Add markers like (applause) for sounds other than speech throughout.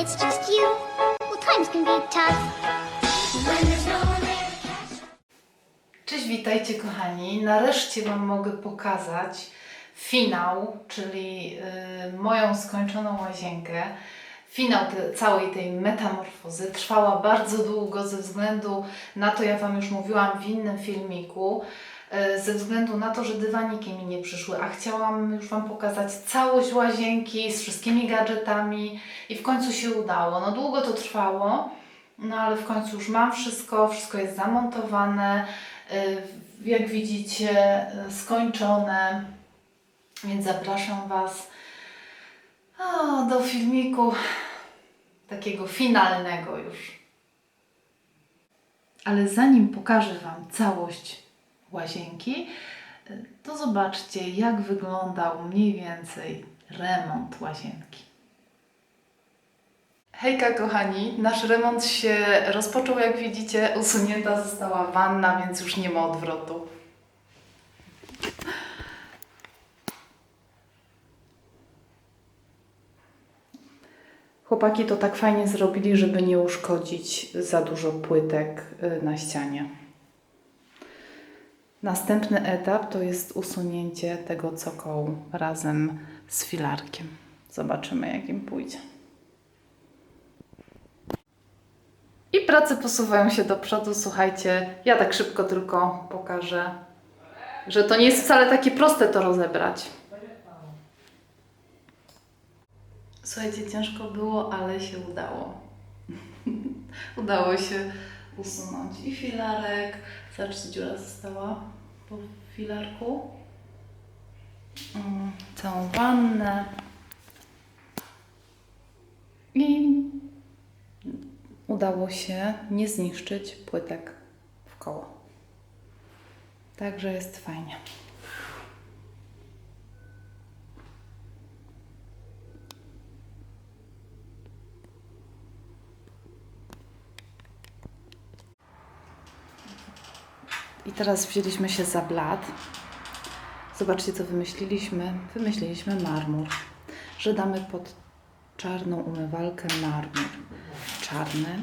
it's just you, well, times can be tough. Cześć, witajcie kochani. Nareszcie Wam mogę pokazać finał, czyli y, moją skończoną łazienkę. Finał te, całej tej metamorfozy trwała bardzo długo ze względu na to, ja Wam już mówiłam w innym filmiku, ze względu na to, że dywaniki mi nie przyszły, a chciałam już Wam pokazać całość łazienki z wszystkimi gadżetami i w końcu się udało. No długo to trwało, no ale w końcu już mam wszystko, wszystko jest zamontowane. Y, Jak widzicie, y, skończone, więc zapraszam Was do filmiku takiego finalnego już. Ale zanim pokażę Wam całość łazienki, to zobaczcie, jak wyglądał mniej więcej remont łazienki. Hejka kochani, nasz remont się rozpoczął, jak widzicie, usunięta została wanna, więc już nie ma odwrotu. Chłopaki to tak fajnie zrobili, żeby nie uszkodzić za dużo płytek y, na ścianie. Następny etap to jest usunięcie tego cokołu razem z filarkiem. Zobaczymy, jak im pójdzie. I prace posuwają się do przodu. Słuchajcie, ja tak szybko tylko pokażę, że to nie jest wcale takie proste to rozebrać. Słuchajcie, ciężko było, ale się udało. (laughs) udało się usunąć i filarek. Zobaczcie, dziura została po filarku. Mm, Całą wannę. I udało się nie zniszczyć płytek w koło. Także jest fajnie. I teraz wzięliśmy się za blat. Zobaczcie, co wymyśliliśmy. Wymyśliliśmy marmur, że damy pod czarną umywalkę marmur czarny.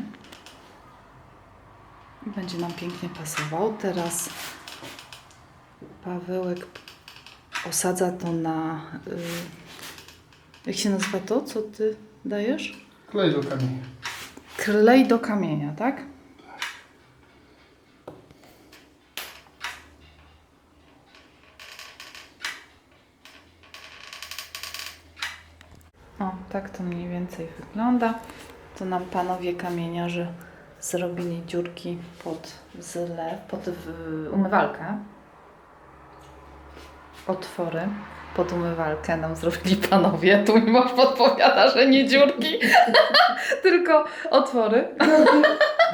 I będzie nam pięknie pasował. Teraz Pawełek osadza to na. Y, jak się nazywa to, co ty dajesz? Klej do kamienia. Klej do kamienia, tak? O, tak to mniej więcej wygląda. To nam panowie kamieniarze zrobili dziurki pod zlew, pod umywalkę. Otwory pod umywalkę nam zrobili panowie. Tu mi mąż podpowiada, że nie dziurki, (laughs) tylko otwory.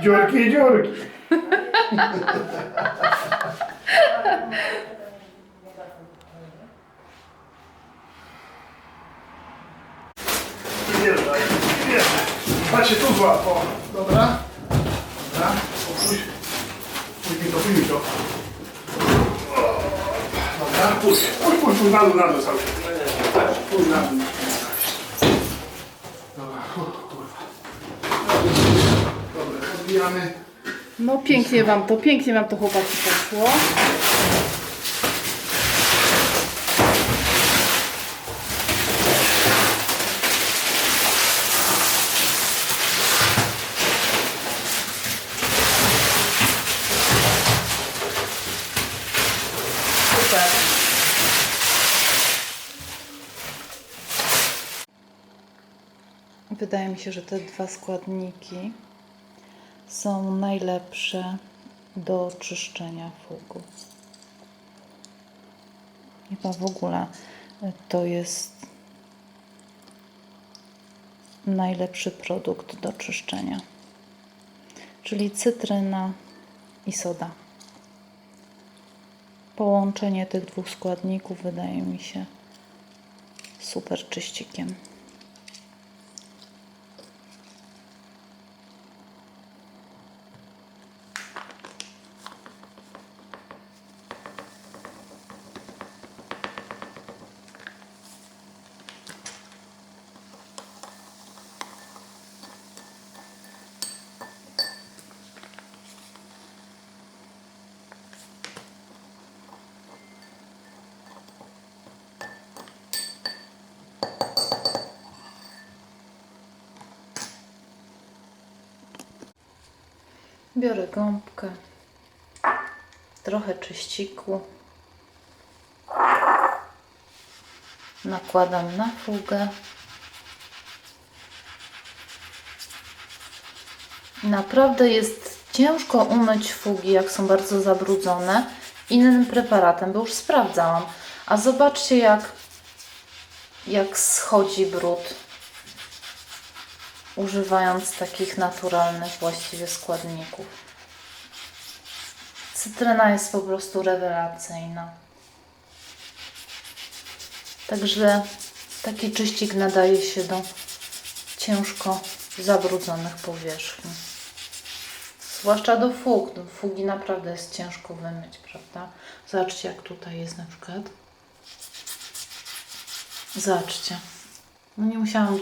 Dziurki, dziurki. (laughs) Patrzcie, tu złap, o. Dobra? Dobra, opuść. Później to, później to. Dobra, puść. Puść, puść, puść, na dół, na dół cały czas. Puść na dół. Dobra, kurwa. Dobra, odbijamy. No pięknie wam to, pięknie wam to chłopaki poszło. Super. Wydaje mi się, że te dwa składniki są najlepsze do czyszczenia fugu. Chyba w ogóle to jest najlepszy produkt do czyszczenia. Czyli cytryna i soda. Połączenie tych dwóch składników wydaje mi się super czyścikiem. Biorę gąbkę, trochę czyściku, nakładam na fugę. Naprawdę jest ciężko umyć fugi, jak są bardzo zabrudzone, innym preparatem, bo już sprawdzałam. A zobaczcie, jak, jak schodzi brud, używając takich naturalnych właściwie składników. Cytryna jest po prostu rewelacyjna. Także taki czyścik nadaje się do ciężko zabrudzonych powierzchni. Zwłaszcza do fug. Fugi naprawdę jest ciężko wymyć, prawda? Zobaczcie, jak tutaj jest na przykład. Zobaczcie. No nie musiałam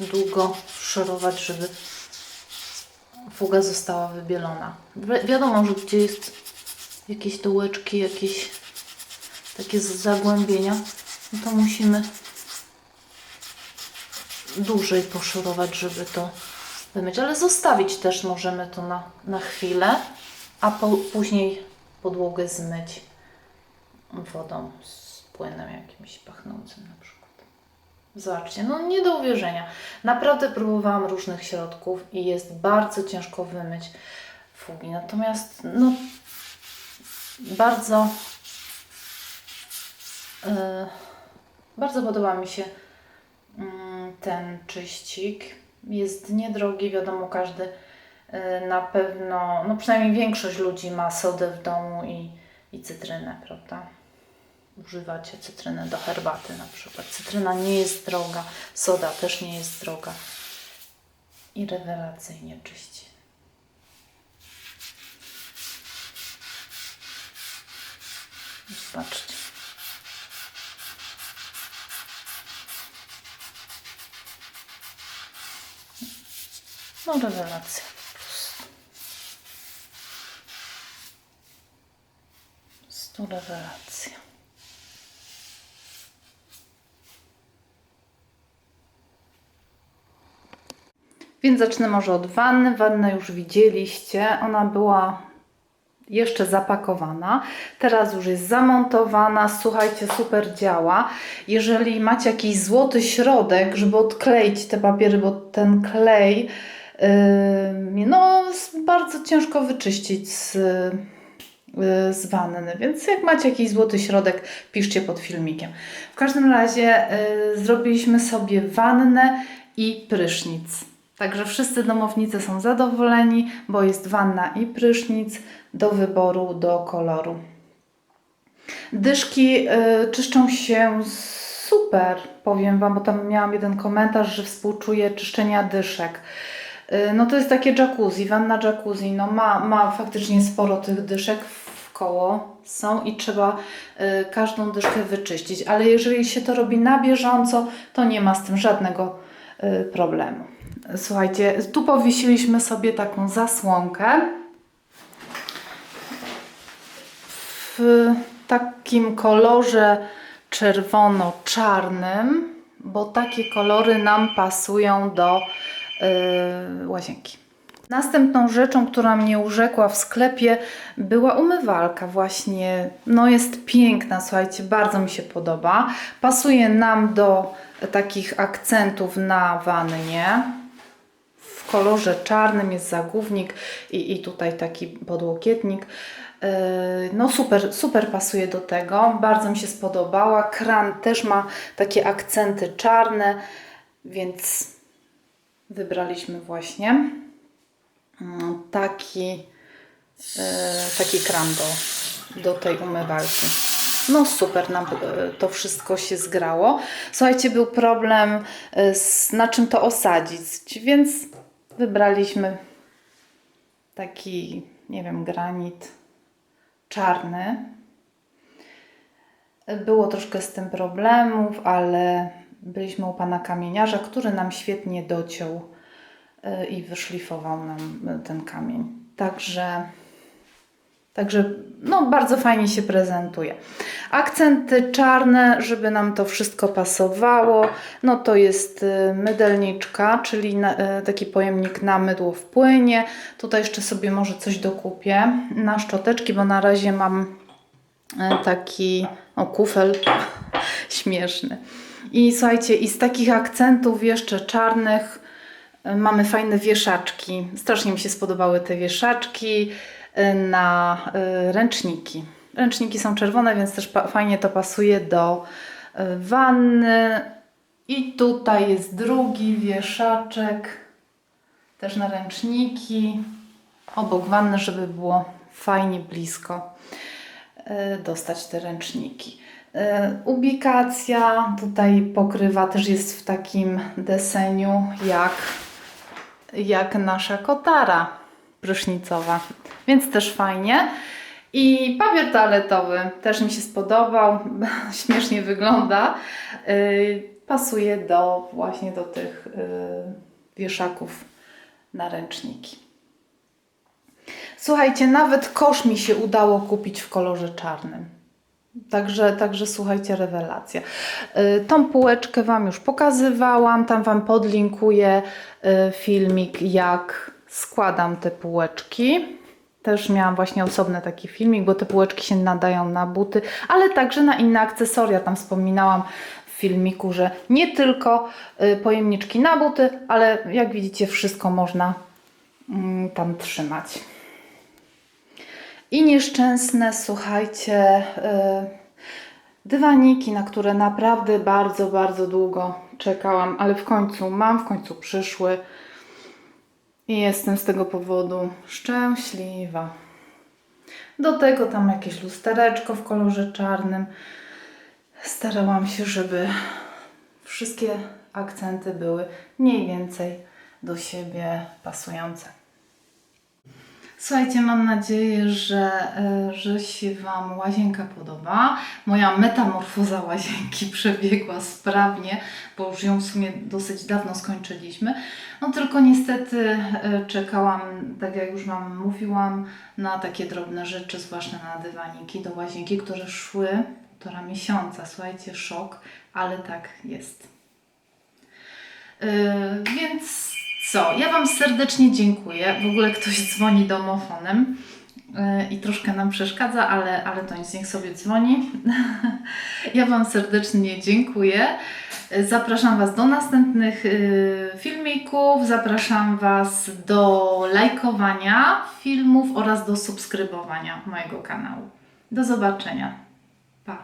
długo szorować, żeby fuga została wybielona. Wi- wiadomo, że gdzie jest jakieś dołeczki, jakieś takie zagłębienia, no to musimy dłużej poszorować, żeby to wymyć. Ale zostawić też możemy to na, na chwilę, a po, później podłogę zmyć wodą z płynem jakimś pachnącym na przykład. Zobaczcie, no nie do uwierzenia. Naprawdę próbowałam różnych środków i jest bardzo ciężko wymyć fugi. Natomiast no bardzo yy, bardzo podoba mi się mm, ten czyścik. Jest niedrogi, wiadomo, każdy y, na pewno, no przynajmniej większość ludzi ma sodę w domu i, i cytrynę, prawda? Używacie cytryny do herbaty na przykład. Cytryna nie jest droga, soda też nie jest droga i rewelacyjnie czyści. Zobaczcie. No rewelacja po prostu. Prostu rewelacja. Więc zacznę może od wanny. Wannę już widzieliście. Ona była jeszcze zapakowana. Teraz już jest zamontowana. Słuchajcie, super działa. Jeżeli macie jakiś złoty środek, żeby odkleić te papiery, bo ten klej yy, no, bardzo ciężko wyczyścić z, yy, z wanny. Więc jak macie jakiś złoty środek, piszcie pod filmikiem. W każdym razie yy, zrobiliśmy sobie wannę i prysznic. Także wszyscy domownicy są zadowoleni, bo jest wanna i prysznic do wyboru, do koloru. Dyszki y, czyszczą się super, powiem Wam, bo tam miałam jeden komentarz, że współczuję czyszczenia dyszek. Y, no to jest takie jacuzzi, wanna jacuzzi, no ma, ma faktycznie sporo tych dyszek w koło są i trzeba y, każdą dyszkę wyczyścić, ale jeżeli się to robi na bieżąco, to nie ma z tym żadnego y, problemu. Słuchajcie, tu powiesiliśmy sobie taką zasłonkę w takim kolorze czerwono-czarnym, bo takie kolory nam pasują do yy, łazienki. Następną rzeczą, która mnie urzekła w sklepie, była umywalka. Właśnie, no jest piękna, słuchajcie, bardzo mi się podoba. Pasuje nam do takich akcentów na wannie. Kolorze czarnym jest zagłównik i, i tutaj taki podłokietnik. Yy, No super, super pasuje do tego. Bardzo mi się spodobała. Kran też ma takie akcenty czarne, więc wybraliśmy właśnie mm, taki, yy, taki kran do, do tej umywalki. No super nam yy, to wszystko się zgrało. Słuchajcie, był problem z, na czym to osadzić, więc wybraliśmy taki, nie wiem, granit czarny. Było troszkę z tym problemów, ale byliśmy u pana kamieniarza, który nam świetnie dociął y, i wyszlifował nam ten kamień. Także Także no, bardzo fajnie się prezentuje. Akcenty czarne, żeby nam to wszystko pasowało, no to jest y, mydelniczka, czyli y, taki pojemnik na mydło w płynie. Tutaj jeszcze sobie może coś dokupię na szczoteczki, bo na razie mam y, taki o, kufel (laughs) śmieszny. I słuchajcie, i z takich akcentów jeszcze czarnych mamy fajne wieszaczki. Strasznie mi się spodobały te wieszaczki na y, ręczniki. Ręczniki są czerwone, więc też fajnie to pasuje do y, wanny. I tutaj jest drugi wieszaczek, też na ręczniki, obok wanny, żeby było fajnie blisko y, dostać te ręczniki. Ubikacja tutaj pokrywa też jest w takim deseniu jak, jak nasza kotara prysznicowa, więc też fajnie. I papier toaletowy też mi się spodobał, (laughs) śmiesznie wygląda. Y, Pasuje do właśnie do tych y, wieszaków na ręczniki. Słuchajcie, nawet kosz mi się udało kupić w kolorze czarnym. Także, także słuchajcie, rewelacja. Y, Tą półeczkę Wam już pokazywałam, tam Wam podlinkuję y, filmik, jak składam te półeczki. Też miałam właśnie osobny taki filmik, bo te półeczki się nadają na buty, ale także na inne akcesoria. Tam wspominałam w filmiku, że nie tylko y, pojemniczki na buty, ale jak widzicie, wszystko można mm, tam trzymać. I nieszczęsne, słuchajcie, y, dywaniki, na które naprawdę bardzo, bardzo długo czekałam, ale w końcu mam, w końcu przyszły. I jestem z tego powodu szczęśliwa. Do tego tam jakieś lustereczko w kolorze czarnym. Starałam się, żeby wszystkie akcenty były mniej więcej do siebie pasujące. Słuchajcie, mam nadzieję, że, e, że się Wam łazienka podoba. Moja metamorfoza łazienki (laughs) przebiegła sprawnie, bo już ją w sumie dosyć dawno skończyliśmy. No tylko niestety e, czekałam, tak jak już Wam mówiłam, na takie drobne rzeczy, zwłaszcza na dywaniki do łazienki, które szły półtora miesiąca. Słuchajcie, szok, ale tak jest. Yy, więc co? Ja Wam serdecznie dziękuję. W ogóle ktoś dzwoni domofonem yy, i troszkę nam przeszkadza, ale, ale to nic, niech sobie dzwoni. (laughs) ja Wam serdecznie dziękuję. Zapraszam Was do następnych yy, filmików. Zapraszam Was do lajkowania filmów oraz do subskrybowania mojego kanału. Do zobaczenia. Pa!